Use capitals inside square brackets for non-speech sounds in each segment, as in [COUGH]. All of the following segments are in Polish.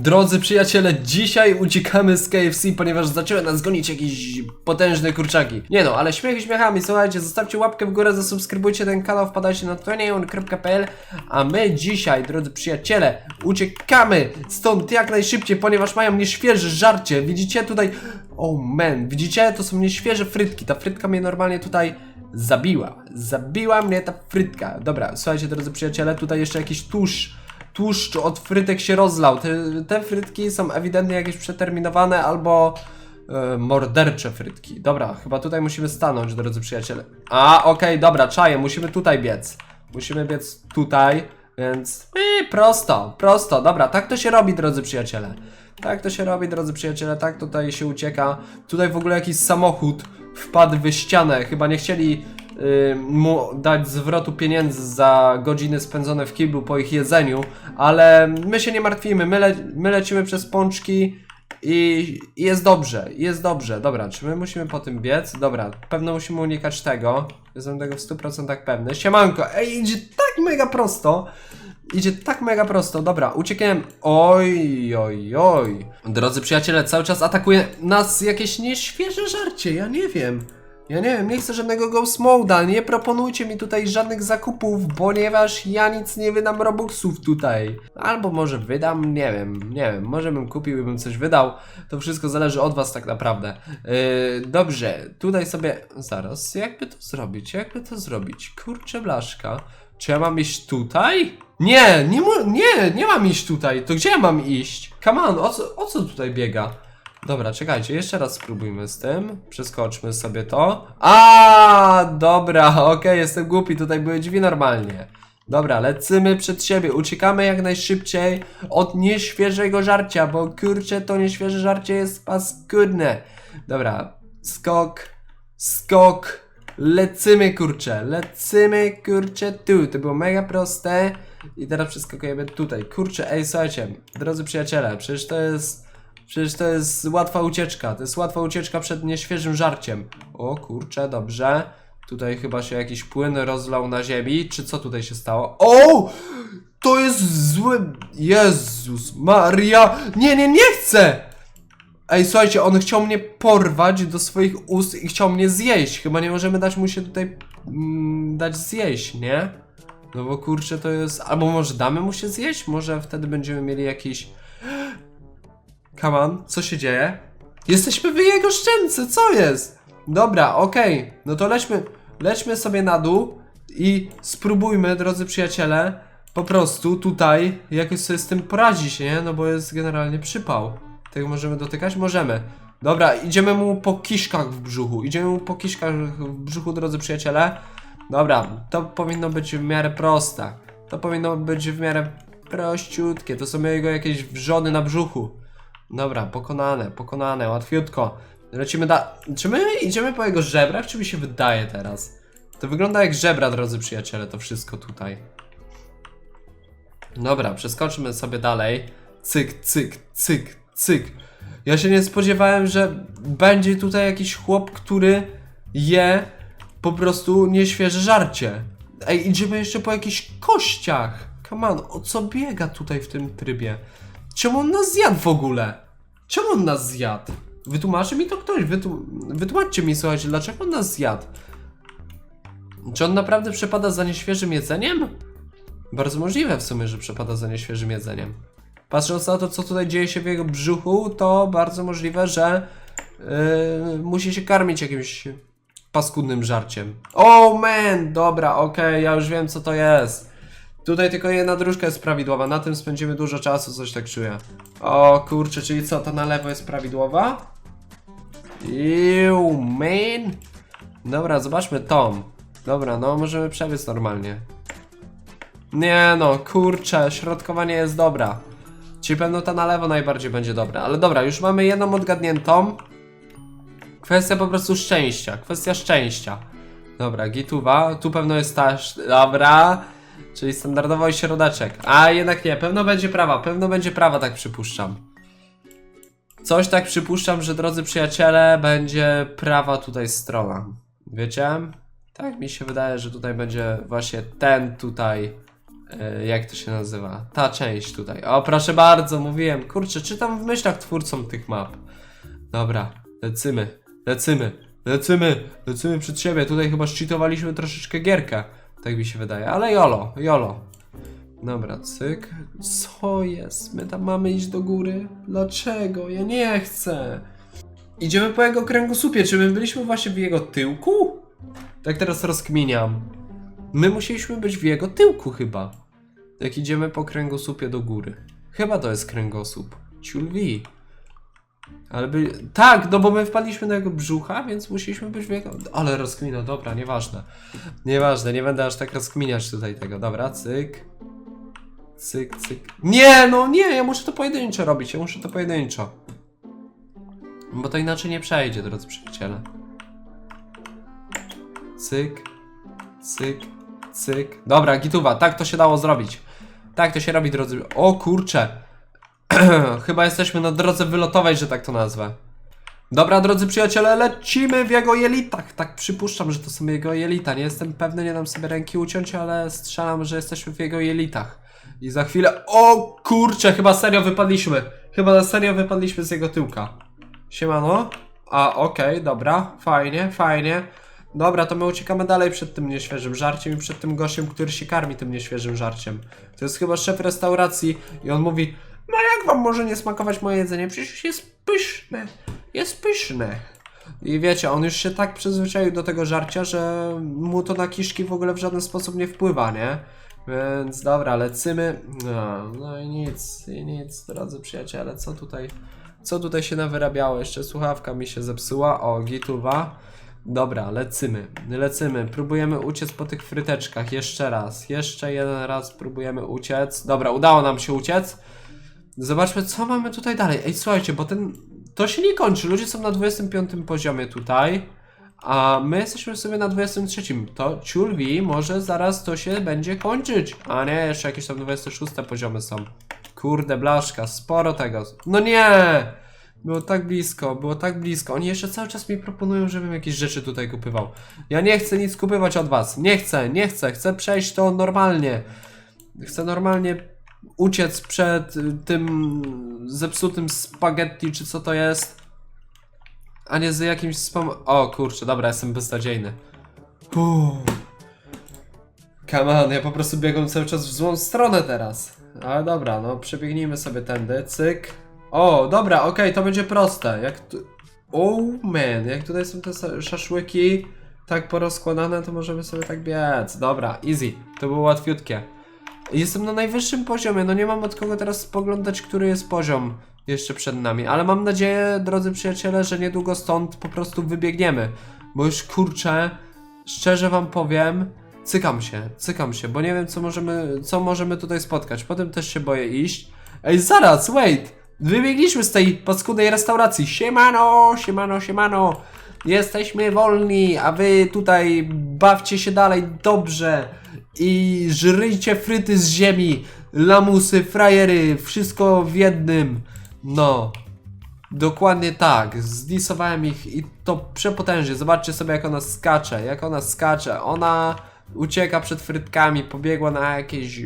Drodzy przyjaciele, dzisiaj uciekamy z KFC, ponieważ zaczęły nas gonić jakieś potężne kurczaki. Nie no, ale śmiechy śmiechami, słuchajcie, zostawcie łapkę w górę, zasubskrybujcie ten kanał, wpadajcie na tonion.pl A my dzisiaj, drodzy przyjaciele, uciekamy stąd jak najszybciej, ponieważ mają nieświeże żarcie. Widzicie tutaj, oh man, widzicie, to są nieświeże frytki, ta frytka mnie normalnie tutaj zabiła. Zabiła mnie ta frytka. Dobra, słuchajcie, drodzy przyjaciele, tutaj jeszcze jakiś tusz tłuszcz od frytek się rozlał. Te, te frytki są ewidentnie jakieś przeterminowane albo e, mordercze frytki. Dobra, chyba tutaj musimy stanąć, drodzy przyjaciele. A, okej, dobra, czaję, musimy tutaj biec. Musimy biec tutaj, więc yy, prosto, prosto. Dobra, tak to się robi, drodzy przyjaciele. Tak to się robi, drodzy przyjaciele, tak tutaj się ucieka. Tutaj w ogóle jakiś samochód wpadł w ścianę. Chyba nie chcieli mu dać zwrotu pieniędzy za godziny spędzone w kiblu po ich jedzeniu, ale my się nie martwimy, my, le my lecimy przez pączki i i jest dobrze, jest dobrze. Dobra, czy my musimy po tym biec? Dobra, pewno musimy unikać tego. Jestem tego w 100% pewny. Siemanko, ej, idzie tak mega prosto. Idzie tak mega prosto, dobra, uciekłem. Oj, oj, oj. Drodzy przyjaciele, cały czas atakuje nas jakieś nieświeże żarcie, ja nie wiem. Ja nie wiem, nie chcę żadnego Ghost Mode'a, nie proponujcie mi tutaj żadnych zakupów, ponieważ ja nic nie wydam Robuxów tutaj. Albo może wydam, nie wiem, nie wiem, może bym kupił i bym coś wydał. To wszystko zależy od was tak naprawdę. Yy, dobrze, tutaj sobie, zaraz, jakby to zrobić, jakby to zrobić? Kurczę blaszka, czy ja mam iść tutaj? Nie, nie, nie, nie mam iść tutaj, to gdzie ja mam iść? Come on, o co, o co tutaj biega? Dobra, czekajcie, jeszcze raz spróbujmy z tym. Przeskoczmy sobie to. A, dobra, [LAUGHS] okej, jestem głupi, tutaj były drzwi normalnie. Dobra, lecimy przed siebie, uciekamy jak najszybciej od nieświeżego żarcia, bo kurczę, to nieświeże żarcie jest paskudne. Dobra, skok, skok, lecymy kurczę, lecymy kurczę tu, to było mega proste. I teraz przeskakujemy tutaj. Kurczę, ej, słuchajcie, drodzy przyjaciele, przecież to jest Przecież to jest łatwa ucieczka. To jest łatwa ucieczka przed nieświeżym żarciem. O kurczę, dobrze. Tutaj chyba się jakiś płyn rozlał na ziemi. Czy co tutaj się stało? O! To jest zły. Jezus Maria! Nie, nie, nie chcę! Ej, słuchajcie, on chciał mnie porwać do swoich ust i chciał mnie zjeść. Chyba nie możemy dać mu się tutaj mm, dać zjeść, nie? No bo kurczę, to jest. Albo może damy mu się zjeść? Może wtedy będziemy mieli jakiś. Come on, co się dzieje? Jesteśmy w jego szczęce, co jest? Dobra, okej, no to lećmy, lećmy sobie na dół i spróbujmy, drodzy przyjaciele, po prostu tutaj jakoś sobie z tym poradzić, nie? No bo jest generalnie przypał. Tego możemy dotykać? Możemy. Dobra, idziemy mu po kiszkach w brzuchu, idziemy mu po kiszkach w brzuchu, drodzy przyjaciele. Dobra, to powinno być w miarę proste. To powinno być w miarę prościutkie. To są jego jakieś wrzody na brzuchu. Dobra, pokonane, pokonane, łatwiutko. Lecimy da... Czy my idziemy po jego żebrach, czy mi się wydaje teraz? To wygląda jak żebra, drodzy przyjaciele, to wszystko tutaj. Dobra, przeskoczmy sobie dalej. Cyk, cyk, cyk, cyk. Ja się nie spodziewałem, że będzie tutaj jakiś chłop, który je po prostu nieświeże żarcie. Ej, idziemy jeszcze po jakichś kościach. Come on, o co biega tutaj w tym trybie? Czemu on nas zjadł w ogóle? Czemu on nas zjadł? Wytłumaczy mi to ktoś, wytłum wytłumaczcie mi, słuchajcie, dlaczego on nas zjadł? Czy on naprawdę przepada za nieświeżym jedzeniem? Bardzo możliwe w sumie, że przepada za nieświeżym jedzeniem. Patrząc na to, co tutaj dzieje się w jego brzuchu, to bardzo możliwe, że yy, musi się karmić jakimś paskudnym żarciem. Oh man, dobra, okej, ja już wiem co to jest. Tutaj tylko jedna dróżka jest prawidłowa, na tym spędzimy dużo czasu, coś tak czuję. O kurczę, czyli co, ta na lewo jest prawidłowa? Ew, man. Dobra, zobaczmy Tom. Dobra, no możemy przebiec normalnie. Nie no, kurczę, środkowa nie jest dobra. Czyli pewno ta na lewo najbardziej będzie dobra. Ale dobra, już mamy jedną odgadniętą. Kwestia po prostu szczęścia. Kwestia szczęścia. Dobra, gituwa. Tu pewno jest ta. Dobra. Czyli standardowo środeczek. A jednak nie, pewno będzie prawa. Pewno będzie prawa, tak przypuszczam. Coś tak przypuszczam, że drodzy przyjaciele, będzie prawa tutaj strona. Wiecie? Tak mi się wydaje, że tutaj będzie właśnie ten tutaj E, jak to się nazywa? Ta część tutaj. O, proszę bardzo, mówiłem. Kurczę, czytam w myślach twórcom tych map. Dobra, lecymy, lecymy, lecymy, lecymy przed siebie. Tutaj chyba szczytowaliśmy troszeczkę gierkę. Tak mi się wydaje, ale jolo, jolo. Dobra, cyk. Co jest? My tam mamy iść do góry? Dlaczego? Ja nie chcę. Idziemy po jego kręgosłupie. Czy my byliśmy właśnie w jego tyłku? Tak teraz rozkminiam. My musieliśmy być w jego tyłku chyba. Jak idziemy po kręgosłupie do góry. Chyba to jest kręgosłup. Ciulwi. Ale by... Tak, no bo my wpadliśmy do jego brzucha, więc musieliśmy być w jego... Ale rozkmina, dobra, nieważne. Nieważne, nie będę aż tak rozkminiać tutaj tego. Dobra, cyk. Cyk, cyk. Nie, no nie, ja muszę to pojedynczo robić, ja muszę to pojedynczo. Bo to inaczej nie przejdzie, drodzy przyjaciele. Cyk, cyk, cyk. Dobra, gituwa, tak to się dało zrobić. Tak to się robi, drodzy. O kurcze. [CLEARS THROAT] Chyba jesteśmy na drodze wylotowej, że tak to nazwę. Dobra, drodzy przyjaciele, lecimy w jego jelitach. Tak przypuszczam, że to są jego jelita. Nie jestem pewny, nie dam sobie ręki uciąć, ale strzelam, że jesteśmy w jego jelitach. I za chwilę. O kurcze, chyba serio wypadliśmy. Chyba na serio wypadliśmy z jego tyłka. Siemano. A, okej, dobra, fajnie, fajnie. Dobra, to my uciekamy dalej przed tym nieświeżym żarciem i przed tym gościem, który się karmi tym nieświeżym żarciem. To jest chyba szef restauracji i on mówi No jak wam może nie smakować moje jedzenie? Przecież jest pyszne, jest pyszne. I wiecie, on już się tak przyzwyczaił do tego żarcia, że mu to na kiszki w ogóle w żaden sposób nie wpływa, nie? Więc dobra, lecymy. No, no i nic, i nic, drodzy przyjaciele, co tutaj, co tutaj się nawyrabiało? Jeszcze słuchawka mi się zepsuła, o, gituwa. Dobra, lecymy, lecymy, próbujemy uciec po tych fryteczkach, jeszcze raz, jeszcze jeden raz próbujemy uciec. Dobra, udało nam się uciec. Zobaczmy, co mamy tutaj dalej. Ej, słuchajcie, bo ten, to się nie kończy, ludzie są na 25 poziomie tutaj. A my jesteśmy sobie na 23. To ciulwi, może zaraz to się będzie kończyć. A nie, jeszcze jakieś tam 26 poziomy są. Kurde, blaszka, sporo tego. No nie! Było tak blisko, było tak blisko. Oni jeszcze cały czas mi proponują, żebym jakieś rzeczy tutaj kupywał. Ja nie chcę nic kupywać od was. Nie chcę, nie chcę. Chcę przejść to normalnie. Chcę normalnie uciec przed y, tym zepsutym spaghetti, czy co to jest. A nie z jakimś spam... O kurczę, dobra, jestem beznadziejny. Bum. Come on, ja po prostu biegam cały czas w złą stronę teraz. Ale dobra, no przebiegnijmy sobie tędy, cyk. O, dobra, okej, to będzie proste. Jak tu... Oh man, jak tutaj są te szaszłyki tak porozkładane, to możemy sobie tak biec. Dobra, easy, to było łatwiutkie. Jestem na najwyższym poziomie, no nie mam od kogo teraz spoglądać, który jest poziom jeszcze przed nami, ale mam nadzieję, drodzy przyjaciele, że niedługo stąd po prostu wybiegniemy, bo już kurczę, szczerze wam powiem, cykam się, cykam się, bo nie wiem co możemy, co możemy tutaj spotkać, potem też się boję iść. Ej, zaraz, wait, wybiegliśmy z tej paskudnej restauracji, siemano, siemano, siemano, jesteśmy wolni, a wy tutaj bawcie się dalej. Dobrze i żryjcie fryty z ziemi, lamusy, frajery, wszystko w jednym. No, dokładnie tak. Zdisowałem ich i to przepotężnie. Zobaczcie sobie, jak ona skacze, jak ona skacze. Ona ucieka przed frytkami, pobiegła na jakieś,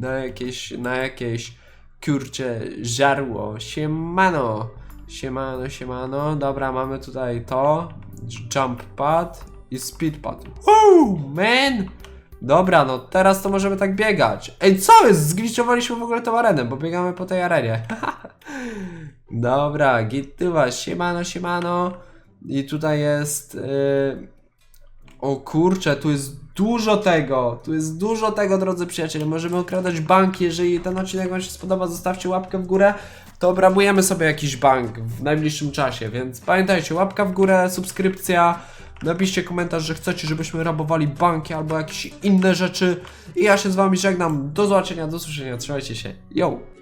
na jakieś, na jakieś, kurcze, żarło. Siemano, siemano, siemano. Dobra, mamy tutaj to, jump pad i speed pad. Woo, man! Dobra, no teraz to możemy tak biegać. Ej, co jest? Zgliczowaliśmy w ogóle tą arenę, bo biegamy po tej arenie. [LAUGHS] Dobra, gituwa, siemano, siemano. I tutaj jest... Yy... O kurczę, tu jest dużo tego. Tu jest dużo tego, drodzy przyjaciele. Możemy okradać banki. Jeżeli ten odcinek Wam się spodoba, zostawcie łapkę w górę. To obrabujemy sobie jakiś bank w najbliższym czasie. Więc pamiętajcie, łapka w górę, subskrypcja. Napiszcie komentarz, że chcecie, żebyśmy rabowali banki albo jakieś inne rzeczy. I ja się z Wami żegnam. Do zobaczenia, do usłyszenia. Trzymajcie się. Yo!